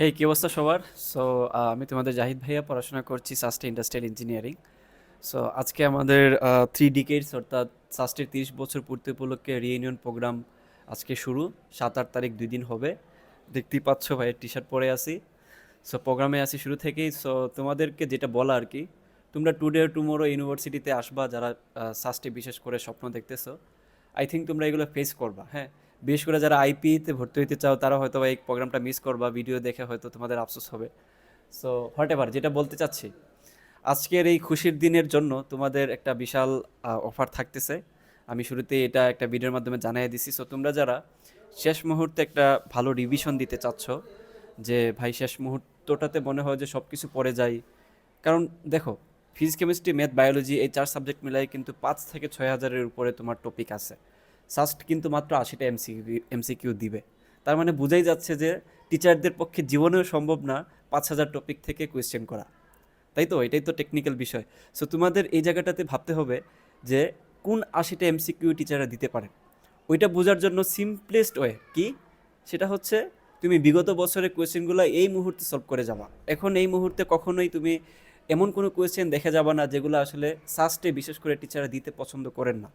হে কি অবস্থা সবার? সো আমি তোমাদের জাহিদ ভাইয়া, পড়াশোনা করছি সাস্টে ইন্ডাস্ট্রিয়াল ইঞ্জিনিয়ারিং সো আজকে আমাদের থ্রি ডিকেটস অর্থাৎ সাস্টের তিরিশ বছর পূর্তি উপলক্ষে রিইউনিয়ন প্রোগ্রাম আজকে শুরু। সাত আট তারিখ দুই দিন হবে। দেখতেই পাচ্ছ ভাইয়ের টি শার্ট পরে আছি। সো প্রোগ্রামে আছি শুরু থেকেই। সো তোমাদেরকে যেটা বলা আর কি, তোমরা টুডে টুমোরো ইউনিভার্সিটিতে আসবা যারা সাস্টে বিশেষ করে স্বপ্ন দেখতেছো। আই থিঙ্ক তোমরা এগুলো ফেস করবা হ্যাঁ? বিশেষ করে যারা আইপিতে ভর্তি হইতে চাও, তারা হয়তো এই প্রোগ্রামটা মিস করবা ভিডিও দেখে হয়তো তোমাদের আফসোস হবে। সো হোয়াট এভার যেটা বলতে চাচ্ছি, আজকের এই খুশির দিনের জন্য তোমাদের একটা বিশাল অফার থাকতেছে। আমি শুরুতে এটা একটা ভিডিওর মাধ্যমে জানিয়ে দিছি। সো তোমরা যারা শেষ মুহূর্তে একটা ভালো রিভিশন দিতে চাচ্ছ, যে ভাই শেষ মুহূর্তটাতে মনে হয় যে সব কিছু পড়ে যায়, কারণ দেখো ফিজিক্স কেমিস্ট্রি ম্যাথ বায়োলজি এই চার সাবজেক্ট মিলাই কিন্তু পাঁচ থেকে ছয় হাজারের উপরে তোমার টপিক আছে। সাস্ট কিন্তু মাত্র আশিটা এমসি এমসিকিউ দিবে। তার মানে বোঝাই যাচ্ছে যে টিচারদের পক্ষে জীবনেও সম্ভব না পাঁচ হাজার টপিক থেকে কোয়েশ্চেন করা। তাই তো? এটাই তো টেকনিক্যাল বিষয়। সো তোমাদের এই জায়গাটাতে ভাবতে হবে যে কোন আশিটা এমসিকিউ টিচাররা দিতে পারেন ওইটা বোঝার জন্য সিম্পলেস্ট ওয়ে কি? সেটা হচ্ছে তুমি বিগত বছরের কোয়েশ্চেনগুলো এই মুহূর্তে সলভ করে যাবা। এখন এই মুহূর্তে কখনোই তুমি এমন কোনো কোয়েশ্চেন দেখে যাবা না যেগুলো আসলে সাস্টে বিশেষ করে টিচাররা দিতে পছন্দ করেন না।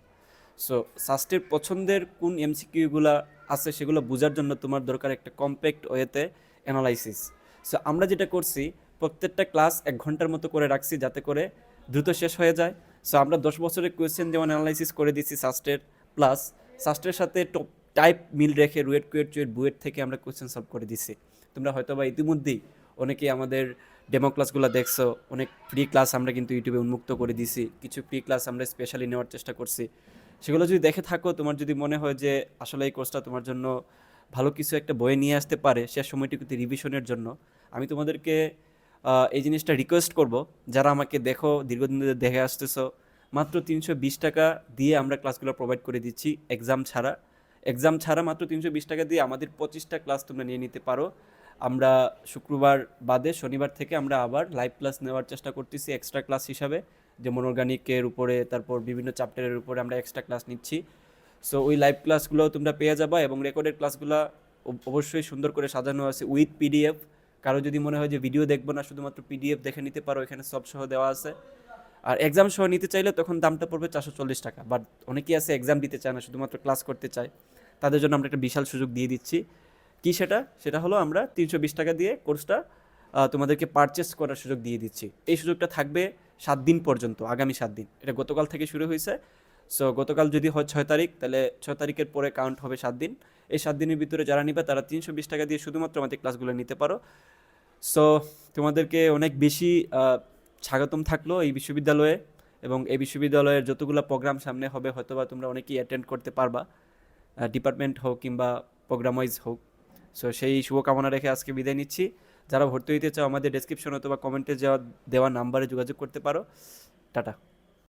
সো সাস্টের পছন্দের কোন এমসিকিউগুলো আছে সেগুলো বোঝার জন্য তোমার দরকার একটা কম্প্যাক্ট ওয়েতে অ্যানালাইসিস সো আমরা যেটা করছি, প্রত্যেকটা ক্লাস এক ঘণ্টার মতো করে রাখছি যাতে করে দ্রুত শেষ হয়ে যায়। সো আমরা দশ বছরের কোয়েশ্চেন যেমন অ্যানালাইসিস করে দিচ্ছি সাস্টের প্লাস সাস্টের সাথে টপ টাইপ মিল রেখে রুয়েট, কুয়েট, চুয়েট, বুয়েট থেকে আমরা কোয়েশ্চেন সলভ করে দিচ্ছি তোমরা হয়তো বা ইতিমধ্যেই অনেকেই আমাদের ডেমো ক্লাসগুলো দেখছ, অনেক ফ্রি ক্লাস আমরা কিন্তু ইউটিউবে উন্মুক্ত করে দিছি, কিছু ফ্রি ক্লাস আমরা স্পেশালি নেওয়ার চেষ্টা করছি। সেগুলো যদি দেখে থাকো, তোমার যদি মনে হয় যে আসলে এই কোর্সটা তোমার জন্য ভালো কিছু একটা বয়ে নিয়ে আসতে পারে সে সময়টুকুতে রিভিশনের জন্য, আমি তোমাদেরকে এই জিনিসটা রিকোয়েস্ট করব। যারা আমাকে দেখো, দীর্ঘদিন ধরে দেখে আসতেছো, মাত্র তিনশো বিশ টাকা দিয়ে আমরা ক্লাসগুলো প্রোভাইড করে দিচ্ছি এক্সাম ছাড়া। এক্সাম ছাড়া মাত্র তিনশো বিশ টাকা দিয়ে আমাদের পঁচিশটা ক্লাস তোমরা নিয়ে নিতে পারো। আমরা শুক্রবার বাদে, শনিবার থেকে আমরা আবার লাইভ ক্লাস নেওয়ার চেষ্টা করতেছি এক্সট্রা ক্লাস হিসাবে। যেমন অর্গানিকের উপরে, তারপর বিভিন্ন চ্যাপ্টারের উপরে আমরা এক্সট্রা ক্লাস নিচ্ছি। সো ওই লাইভ ক্লাসগুলো তোমরা পেয়ে যাবা এবং রেকর্ডেড ক্লাসগুলো অবশ্যই সুন্দর করে সাজানো আছে উইথ পিডিএফ কারও যদি মনে হয় যে ভিডিও দেখব না, শুধুমাত্র পিডিএফ দেখে নিতে পারো, এখানে সব সহ দেওয়া আছে। আর এক্সাম সহ নিতে চাইলে তখন দামটা পড়বে চারশো চল্লিশ টাকা। বাট অনেকেই আছে এক্সাম দিতে চায় না, শুধুমাত্র ক্লাস করতে চায়। তাদের জন্য আমরা একটা বিশাল সুযোগ দিয়ে দিচ্ছি। কি সেটা? সেটা হলো আমরা তিনশো বিশ টাকা দিয়ে কোর্সটা তোমাদেরকে পারচেস করার সুযোগ দিয়ে দিচ্ছি। এই সুযোগটা থাকবে সাত দিন পর্যন্ত, আগামী সাত দিন। এটা গতকাল থেকে শুরু হয়েছে। সো গতকাল যদি হয় ছয় তারিখ, তাহলে ছয় তারিখের পরে কাউন্ট হবে সাত দিন। এই সাত দিনের ভিতরে যারা নিবে, তারা তিনশো বিশ টাকা দিয়ে শুধুমাত্র আমাদের ক্লাসগুলো নিতে পারো। সো তোমাদেরকে অনেক বেশি স্বাগতম থাকল এই বিশ্ববিদ্যালয়ে এবং এই বিশ্ববিদ্যালয়ের যতগুলো প্রোগ্রাম সামনে হবে হয়তো বা তোমরা অনেকেই অ্যাটেন্ড করতে পারবা। ডিপার্টমেন্ট হোক কিংবা প্রোগ্রাম ওয়াইজ হোক। সো সেই শুভকামনা রেখে আজকে বিদায় নিচ্ছি। যারা ভর্তি হইতে চাও, আমাদের ডেসক্রিপশন অথবা কমেন্টে যাওয়া দেওয়া নাম্বারে যোগাযোগ করতে পারো। টাটা।